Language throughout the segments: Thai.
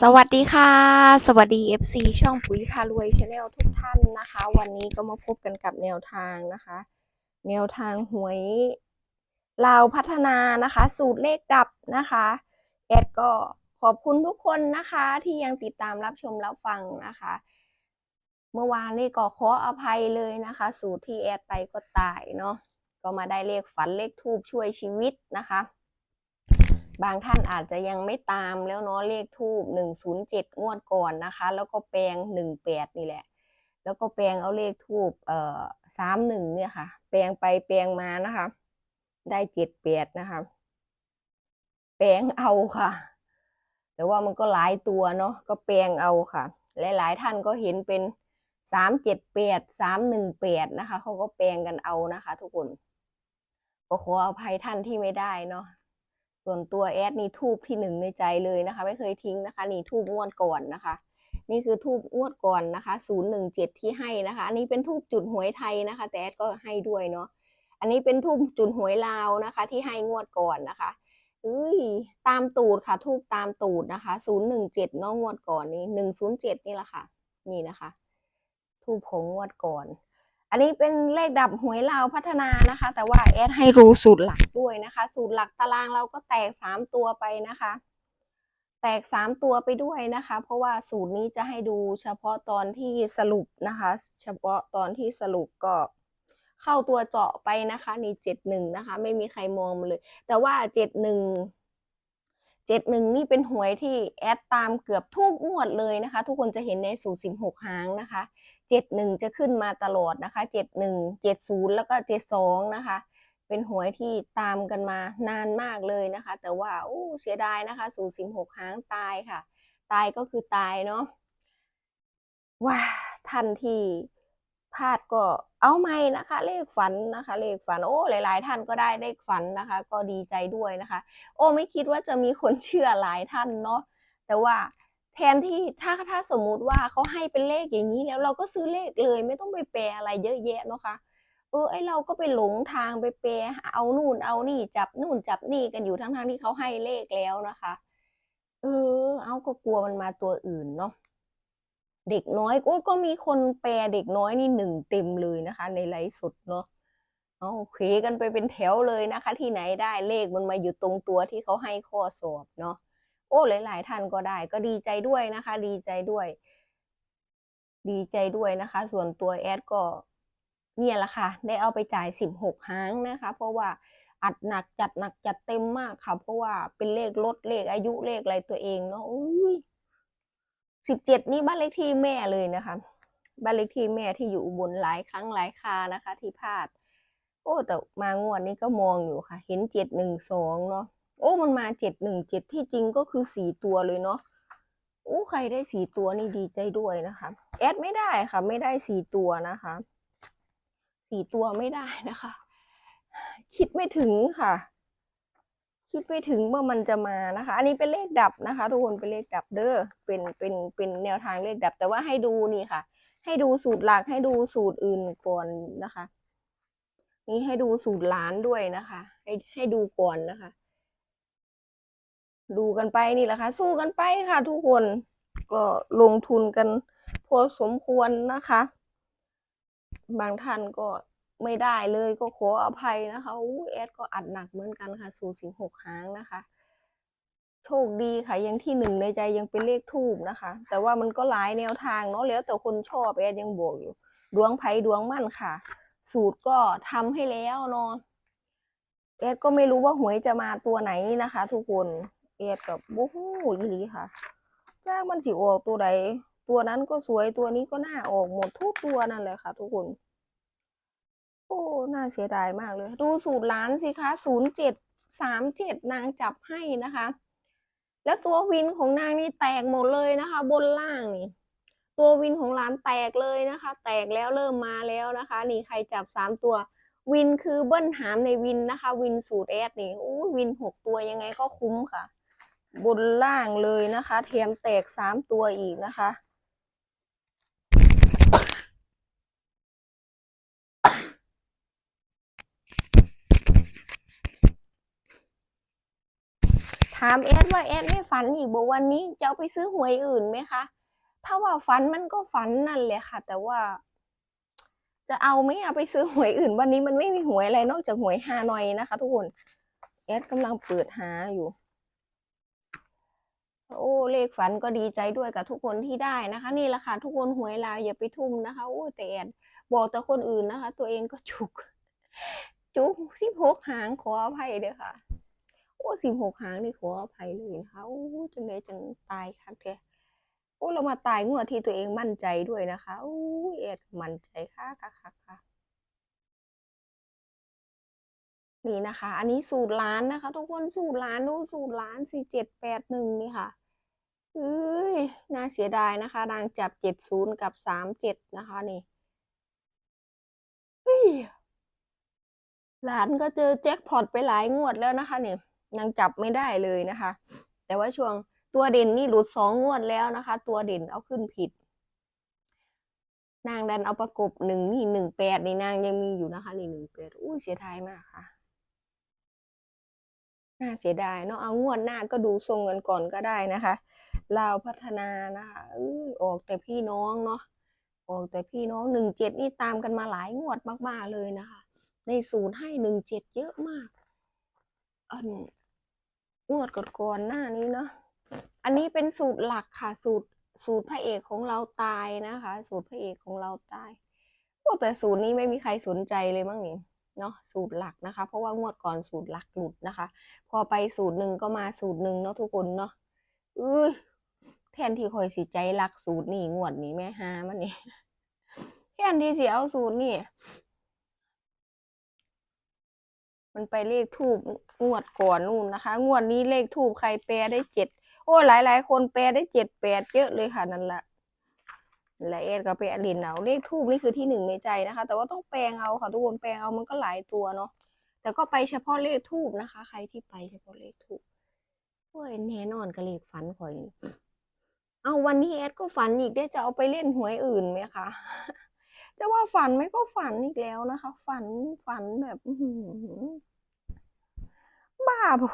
สวัสดีค่ะ สวัสดี FC ช่องปุ๋ยคารวยชาแนลทุกท่านนะคะ วันนี้ก็มาพบกันกับแนวทางนะคะ แนวทางหวยลาวพัฒนานะคะ สูตรเลขดับนะคะแอดก็ขอบคุณทุกคนนะคะที่ยังติดตามรับชมรับฟังนะคะ เมื่อวานนี่ก็ขออภัยเลยนะคะ สูตรที่แอดไปก็ตายเนาะก็มาได้เลขฝันเลขทูบช่วยชีวิตนะคะ บางท่านอาจจะยังไม่ตามแล้วเนาะเลขทูบหนึ่งศูนย์เจ็ดงวดก่อนนะคะ แล้วก็แปลงหนึ่งแปดนี่แหละ แล้วก็แปลงเอาเลขทูบเอ่อสามหนึ่งเนี่ยค่ะ แปลงไปแปลงมานะคะ ได้เจ็ดแปดนะคะ แปลงเอาค่ะ แต่ว่ามันก็หลายตัวเนาะก็แปลงเอาค่ะและหลายท่านก็เห็นเป็นสามเจ็ดแปดสามหนึ่งแปดนะคะเขาก็แปลงกันเอานะคะ ทุกคนก็ขออภัยท่านที่ไม่ได้เนาะ ส่วนตัวแอดนี่ทูบที่หนึ่งในใจเลยนะคะ ไม่เคยทิ้งนะคะ นี่ทูบงวดก่อนนะคะ นี่คือทูบงวดก่อนนะคะศูนย์หนึ่งเจ็ดที่ให้นะคะ อันนี้เป็นทูบจุดหวยไทยนะคะ แต่แอดก็ให้ด้วยเนาะอันนี้เป็นทูบจุดหวยลาวนะคะ ที่ให้งวดก่อนนะคะเอ้ยตามตูดค่ะทูบตามตูดนะคะศูนย์หนึ่งเจ็ดนาะงวดก่อนนี้หนึ่งศูนย์เจ็ดนี่แหละค่ะ นี่นะคะทูบของงวดก่อน อันนี้เป็นเลขดับหวยลาวพัฒนานะคะ แต่ว่าแอดให้รู้สูตรหลักด้วยนะคะ สูตรหลักตารางเราก็แตกสามตัวไปนะคะ แตกสามตัวไปด้วยนะคะ เพราะว่าสูตรนี้จะให้ดูเฉพาะตอนที่สรุปนะคะ เฉพาะตอนที่สรุปก็เข้าตัวเจาะไปนะคะนี่เจ็ดหนึ่งนะคะ ไม่มีใครมองมาเลย แต่ว่าเจ็ดหนึ่ง เจ็ดหนึ่งนี่เป็นหวยที่แอดตามเกือบทุกงวดเลยนะคะ ทุกคนจะเห็นในสูตรสิบหกหางนะคะเจ็ดหนึ่งจะขึ้นมาตลอดนะคะเจ็ดหนึ่งเจ็ดศูนย์แล้วก็เจ็ดสองนะคะ เป็นหวยที่ตามกันมานานมากเลยนะคะ แต่ว่าโอ้เสียดายนะคะศูนย์สิบหกหางตายค่ะ ตายก็คือตายเนาะว่าท่านที่ พลาดก็เอาไม่นะคะ เลขฝันนะคะ เลขฝันโอ้หลาย ๆ ท่านก็ได้เลขฝันนะคะ ก็ดีใจด้วยนะคะ โอ้ไม่คิดว่าจะมีคนเชื่อหลายท่านเนาะแต่ว่าแทนที่ถ้าถ้าสมมุติว่าเขาให้เป็นเลขอย่างนี้แล้วเราก็ซื้อเลขเลยไม่ต้องไปแปลอะไรเยอะแยะเนาะคะเออไอเราก็ไปหลงทางไปแปลเอานู่นเอานี่จับนู่นจับนี่กันอยู่ทั้งทงที่เขาให้เลขแล้วนะคะ เออ เอาก็กลัวมันมาตัวอื่นเนาะ เด็กน้อยโอ้ก็มีคนแปลเด็กน้อยนี่หนึ่งเต็มเลยนะคะ ในไลฟ์สดเนาะเอาเคกันไปเป็นแถวเลยนะคะ ที่ไหนได้เลขมันมาอยู่ตรงตัวที่เขาให้ข้อสอบเนาะโอ้หลาย ๆ ท่านก็ได้ก็ดีใจด้วยนะคะ ดีใจด้วย ดีใจด้วยนะคะ ส่วนตัวแอดก็เนี่ยแหละค่ะ ได้เอาไปจ่ายสิบหกหางนะคะ เพราะว่าอัดหนักจัดหนักจัดเต็มมากค่ะ เพราะว่าเป็นเลขลดเลขอายุเลขอะไรตัวเองเนาะอุ้ย สิบเจ็ดนี่บ้านเลขที่แม่เลยนะคะบ้านเลขที่แม่ที่อยู่อุบนหลายครั้งหลายคานะคะ ที่พลาด โอ้แต่มางวดนี้ก็มองอยู่ค่ะ เห็นเจ็ดหนึ่งสองเนาะโอ้มันมาเจ็ดหนึ่งเจ็ดที่จริงก็คือสี่ตัวเลยเนาะโอ้ใครได้สี่ตัวนี่ดีใจด้วยนะคะแอดไม่ได้ค่ะ ไม่ได้สี่ตัวนะคะสี่ตัวไม่ได้นะคะ คิดไม่ถึงค่ะ คิดไม่ถึงว่ามันจะมานะคะ อันนี้เป็นเลขดับนะคะ ทุกคนเป็นเลขดับเด้อเป็นเป็นเป็นแนวทางเลขดับ แต่ว่าให้ดูนี่ค่ะ ให้ดูสูตรหลักให้ดูสูตรอื่นก่อนนะคะ นี่ให้ดูสูตรล้านด้วยนะคะ ให้ให้ดูก่อนนะคะ ดูกันไปนี่แหละค่ะ สู้กันไปค่ะ ทุกคนก็ลงทุนกันพอสมควรนะคะ บางท่านก็ ไม่ได้เลยก็ขออภัยนะคะอู้แอดก็อัดหนักเหมือนกันค่ะสูสิบหกหางนะคะ โชคดีค่ะยังที่หนึ่งในใจยังเป็นเลขทูบนะคะ แต่ว่ามันก็หลายแนวทางเนาะแล้วแต่คนชอบแอดยังบอกอยู่ ดวงไผ่ดวงมั่นค่ะ สูตรก็ทำให้แล้วเนาะแอดก็ไม่รู้ว่าหวยจะมาตัวไหนนะคะ ทุกคนแอดกับโอ้โหอีหลีค่ะจ้างมันสิออกตัวใดตัวนั้นก็สวยตัวนี้ก็น่าออกหมดทุกตัวนั่นแหละค่ะ ทุกคน โอ้ น่าเสียดายมากเลย ดูสูตรล้านสิคะศูนย์เจ็ดสามเจ็ดนางจับให้นะคะ แล้วตัววินของนางนี่แตกหมดเลยนะคะ บนล่างนี่ ตัววินของร้านแตกเลยนะคะ แตกแล้วเริ่มมาแล้วนะคะ นี่ใครจับสามตัววินคือเบิ้ลหามในวินนะคะ วินสูตรแอดนี่อู้วินหกตัวยังไงก็คุ้มค่ะ บนล่างเลยนะคะแถมแตกสามตัวอีกนะคะามแอดว่าแอดไม่ฝันอีกบอกวันนี้จะเอาไปซื้อหวยอื่นไหมคะ ถ้าว่าฝันมันก็ฝันนั่นแหละค่ะ แต่ว่า จะเอาไหมเอาไปซื้อหวยอื่น วันนี้มันไม่มีหวยอะไรนอกจากหวยฮานอยนะคะ ทุกคนแอดกำลังเปิดหาอยู่ โอ้เลขฝันก็ดีใจด้วยกับทุกคนที่ได้นะคะ นี่แหละค่ะทุกคนหวยลาวอย่าไปทุ่มนะคะโอ้แต่แอดบอกแต่คนอื่นนะคะ ตัวเองก็จุก จุกสิบหกหางขออภัยเด้อค่ะ อ้สิบหกหางนี่ขออภัยเลยนะคะโอ้จังเลยจังตายคักแท้โอ้เรามาตายงวดที่ตัวเองมั่นใจด้วยนะคะโอ้เอ็ดมั่นใจค่ะค่ะค่ะค่ะนี่นะคะ อันนี้สูตรล้านนะคะ ทุกคนสูตรล้านดูสูตรล้านสี่เจ็ดแปดหนึ่งนี่ค่ะเอ้ยน่าเสียดายนะคะนางจับเจ็ดศูนย์กับสามเจ็ดนะคะนี่เฮ้ยหลานก็เจอแจ็คพอตไปหลายงวดแล้วนะคะเนี่ย ยังจับไม่ได้เลยนะคะ แต่ว่าช่วงตัวเด่นนี่หลุดสองงวดแล้วนะคะ ตัวเด่นเอาขึ้นผิด นางดันเอาประกบหนึ่งนี่หนึ่งแปดในนางยังมีอยู่นะคะนี่หนึ่งแปดอู้เสียดายมากค่ะน่าเสียดายเนาะเอางวดหน้าก็ดูทรงเงินก่อนก็ได้นะคะลาวพัฒนานะคะอื้อออกแต่พี่น้องเนาะออกแต่พี่น้องหนึ่งเจ็ดนี่ตามกันมาหลายงวดมากๆเลยนะคะ ในศูนย์ให้หนึ่งเจ็ดเยอะมากอัน งวดก่อนๆหน้านี้เนาะอันนี้เป็นสูตรหลักค่ะ สูตรสูตรพระเอกของเราตายนะคะ สูตรพระเอกของเราตายโอ้แต่สูตรนี้ไม่มีใครสนใจเลยมั้งนี่เนาะสูตรหลักนะคะ เพราะว่างวดก่อนสูตรหลักหลุดนะคะ พอไปสูตรหนึ่งก็มาสูตรหนึ่งเนาะทุกคนเนาะเอ้ยแทนที่คอยสิใจรักสูตรนี่งวดนี้แม่ฮามันนี่แทนที่สิเอาสูตรนี่ มันไปเลขทูบงวดก่อนนู่นนะคะ งวดนี้เลขทูบใครแปลได้เจ็ดโอ้หลายหลายคนแปลได้เจ็ดแปดเยอะเลยค่ะนั่นแหละและเอ็ดก็ไปอลินเอาเลขทูบนี่คือที่หนึ่งในใจนะคะ แต่ว่าต้องแปลงเอาค่ะทุกคนแปลงเอามันก็หลายตัวเนาะแต่ก็ไปเฉพาะเลขทูบนะคะ ใครที่ไปเฉพาะเลขทูบโอ้ยแน่นอนกับเลขฝันข่อยเอาวันนี้แอดก็ฝันอีกได้จะเอาไปเล่นหวยอื่นไหมคะ จะว่าฝันไหมก็ฝันอีกแล้วนะคะ ฝันฝันแบบบ้าบอ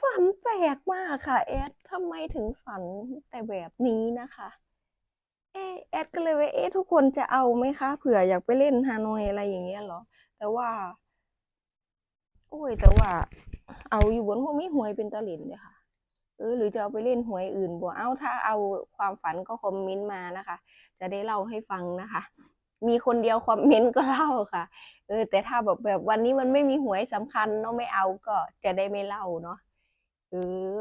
ฝันแปลกมากค่ะ แอดทำไมถึงฝันแต่แบบนี้นะคะเอแอดก็เลยว่าเอ๊ะทุกคนจะเอาไหมคะเผื่ออยากไปเล่นฮานอยอะไรอย่างเงี้ยเหรอ แต่ว่า โอ้ย แต่ว่า เอาอยู่บนพวกมีหวยเป็นตะลินเลยค่ะ เออ หรือจะเอาไปเล่นหวยอื่นบ่เอาถ้าเอาความฝันก็คอมเมนต์มานะคะ จะได้เล่าให้ฟังนะคะ มีคนเดียวคอมเมนต์ก็เล่าค่ะเออแต่ถ้าแบบแบบวันนี้มันไม่มีหวยสำคัญเนาะไม่เอาก็จะได้ไม่เล่าเนาะเออ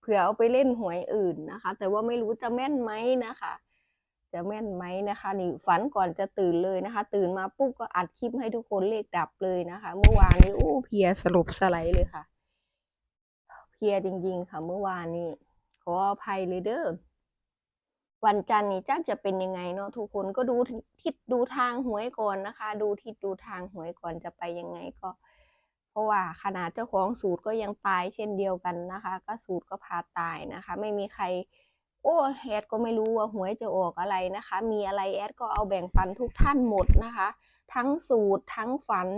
เผื่อเอาไปเล่นหวยอื่นนะคะ แต่ว่าไม่รู้จะแม่นไหมนะคะ จะแม่นไหมนะคะนี่ฝันก่อนจะตื่นเลยนะคะ ตื่นมาปุ๊บก็อัดคลิปให้ทุกคนเลขดับเลยนะคะ เมื่อวานนี้อู้เพียสลบสไลด์เลยค่ะ เพียจริง ๆ ค่ะเมื่อวานนี้ขออภัยเลยเด้อ วันจันทร์นี้จ้าจะเป็นยังไงเนาะทุกคนก็ดูทิศดูทางหวยก่อนนะคะ ดูทิศดูทางหวยก่อนจะไปยังไงก็ เพราะว่าขนาดเจ้าของสูตรก็ยังตายเช่นเดียวกันนะคะ ก็สูตรก็พาตายนะคะ ไม่มีใคร โอ้แอดก็ไม่รู้ว่าหวยจะออกอะไรนะคะ มีอะไรแอดก็เอาแบ่งปันทุกท่านหมดนะคะ ทั้งสูตรทั้งฝัน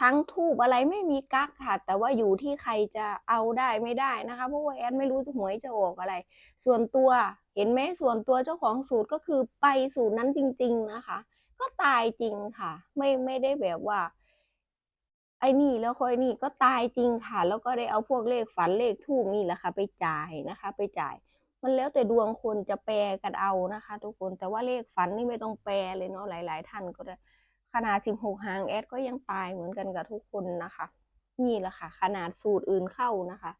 ทั้งทูบอะไรไม่มีกักค่ะ แต่ว่าอยู่ที่ใครจะเอาได้ไม่ได้นะคะ เพราะว่าแอดไม่รู้หวยจะออกอะไร ส่วนตัว เห็นไหมส่วนตัวเจ้าของสูตรก็คือไปสูตรนั้นจริง ๆนะคะ ก็ตายจริงค่ะ ไม่ไม่ได้แบบว่า ไอ้นี่แล้วค่อยนี่ก็ตายจริงค่ะ แล้วก็ได้เอาพวกเลขฝันเลขทูบนี่แหละค่ะ ไปจ่ายนะคะ ไปจ่าย มันแล้วแต่ดวงคนจะแปลกันเอานะคะ ทุกคนแต่ว่าเลขฝันนี่ไม่ต้องแปลเลยเนาะหลาย ๆ ท่านก็ได้ขนาดสิบหกหางแอดก็ยังตายเหมือนกันกับทุกคนนะคะ นี่แหละค่ะ ขนาดสูตรอื่นเข้านะคะ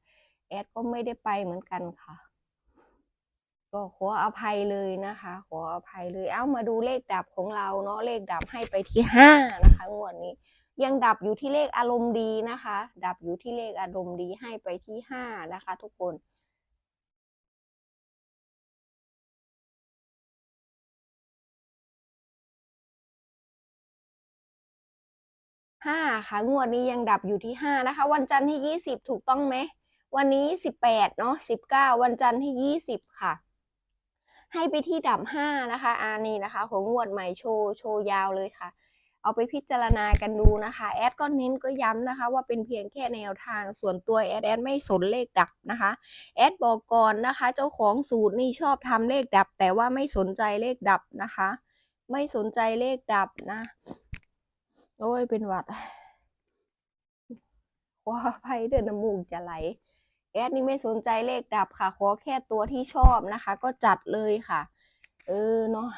แอดก็ไม่ได้ไปเหมือนกันค่ะ ก็ขออภัยเลยนะคะ ขออภัยเลยเอ้ามาดูเลขดับของเราเนาะเลขดับให้ไปที่ห้านะคะงวดนี้ ยังดับอยู่ที่เลขอารมณ์ดีนะคะ ดับอยู่ที่เลขอารมณ์ดีให้ไปที่ห้านะคะ ทุกคนห้าค่ะงวดนี้ยังดับอยู่ที่ห้านะคะ วันจันทร์ที่ยี่สิบถูกต้องไหมวันนี้สิบแปดเนาะสิบเก้าวันจันทร์ที่ยี่สิบค่ะ ให้ไปที่ดับห้านะคะอานี่นะคะ ของงวดใหม่โชว์โชว์ยาวเลยค่ะ เอาไปพิจารณากันดูนะคะ แอดก็เน้นก็ย้ำนะคะ ว่าเป็นเพียงแค่แนวทางส่วนตัวแอดแอดไม่สนเลขดับนะคะ แอดบอกก่อนนะคะ เจ้าของสูตรนี่ชอบทำเลขดับ แต่ว่าไม่สนใจเลขดับนะคะ ไม่สนใจเลขดับนะ โอ้ยเป็นหวัดขออภัยเดินน้ำมูกจะไหล แอดนี่ไม่สนใจเลขดับค่ะ ขอแค่ตัวที่ชอบนะคะ ก็จัดเลยค่ะ เออเนาะ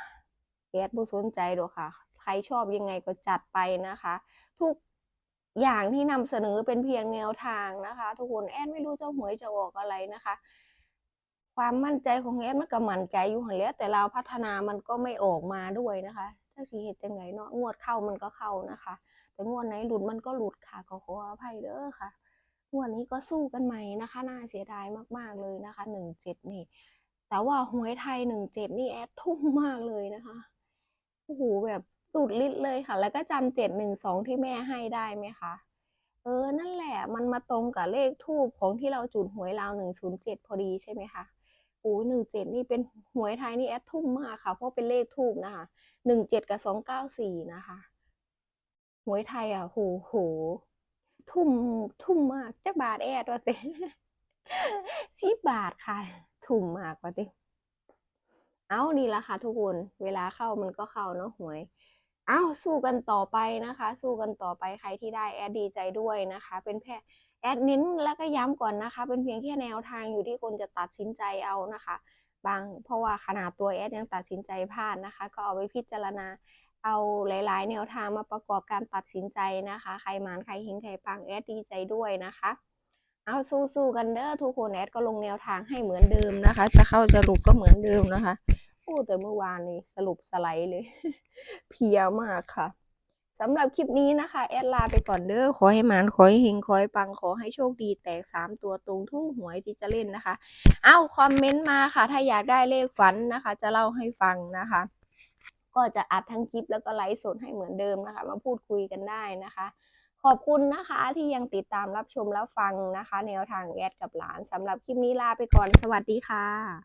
แอดบ่สนใจหรอกค่ะ ใครชอบยังไงก็จัดไปนะคะ ทุกอย่างที่นำเสนอเป็นเพียงแนวทางนะคะ ทุกคนแอดไม่รู้เจ้าหวยจะออกอะไรนะคะ ความมั่นใจของแอดมันก็มั่นใจอยู่หันแล้วแต่เราพัฒนามันก็ไม่ออกมาด้วยนะคะถ้าสีเหตุจังไงเนาะงวดเข้ามันก็เข้านะคะ แต่งวดไหนหลุดมันก็หลุดค่ะขอขออภัยเด้อค่ะ วดนี้ก็สู้กันใหม่นะคะ น่าเสียดายมากๆเลยนะคะหนึ่งเจ็ดนี่ แต่ว่าหวยไทยหนึ่งเจ็ดนี่แอดทุ่มมากเลยนะคะโอ้โหแบบสุดฤทธิ์เลยค่ะ แล้วก็จำเจ็ดหนึ่งสองที่แม่ให้ได้ไหมคะเออ นั่นแหละ มันมาตรงกับเลขทูบของที่เราจุดหวยราวหนึ่งศูนย์เจ็ดพอดีใช่ไหมคะโอ้หนึ่งเจ็ดนี่เป็นหวยไทยนี่แอดทุ่มมากค่ะ เพราะเป็นเลขทูบนะคะหนึ่งเจ็ดกับสองเก้าสี่นะคะ หวยไทยอะโหโห ทุ่มทุ่มมากจักบาทแอดว่าสิสิบบาทค่ะ ทุ่มมากว่าสิเอานี่ละค่ะทุกคน เวลาเข้ามันก็เข้าเนาะหวย เอาสู้กันต่อไปนะคะ สู้กันต่อไปใครที่ได้แอดดีใจด้วยนะคะ เป็นแค่แอดเน้นแล้วก็ย้ำก่อนนะคะ เป็นเพียงแค่แนวทางอยู่ที่คนจะตัดสินใจเอานะคะ บางเพราะว่าขนาดตัวแอดยังตัดสินใจพลาดนะคะ ก็เอาไปพิจารณา เอาหลาย ๆ แนวทางมาประกอบการตัดสินใจนะคะ ใครมานใครเฮงใครปังแอดดีใจด้วยนะคะ เอาสู้ๆกันเด้อทุกคนแอดก็ลงแนวทางให้เหมือนเดิมนะคะ จะเข้าจะหลุดก็เหมือนเดิมนะคะโอ้แต่เมื่อวานนี้สรุปสไลด์เลย เพียมากค่ะสำหรับคลิปนี้นะคะ แอดลาไปก่อนเด้อขอให้มานขอให้เฮงขอให้ปังขอให้โชคดีแตกสามตัวตรงทุ่งหวยที่จะเล่นนะคะ เอาคอมเมนต์มาค่ะ ถ้าอยากได้เลขฝันนะคะ จะเล่าให้ฟังนะคะ ก็จะอัดทั้งคลิปแล้วก็ไลฟ์สดให้เหมือนเดิมนะคะ มาพูดคุยกันได้นะคะ ขอบคุณนะคะที่ยังติดตามรับชมรับฟังนะคะ แนวทางแอดกับหลานสำหรับคลิปนี้ลาไปก่อนสวัสดีค่ะ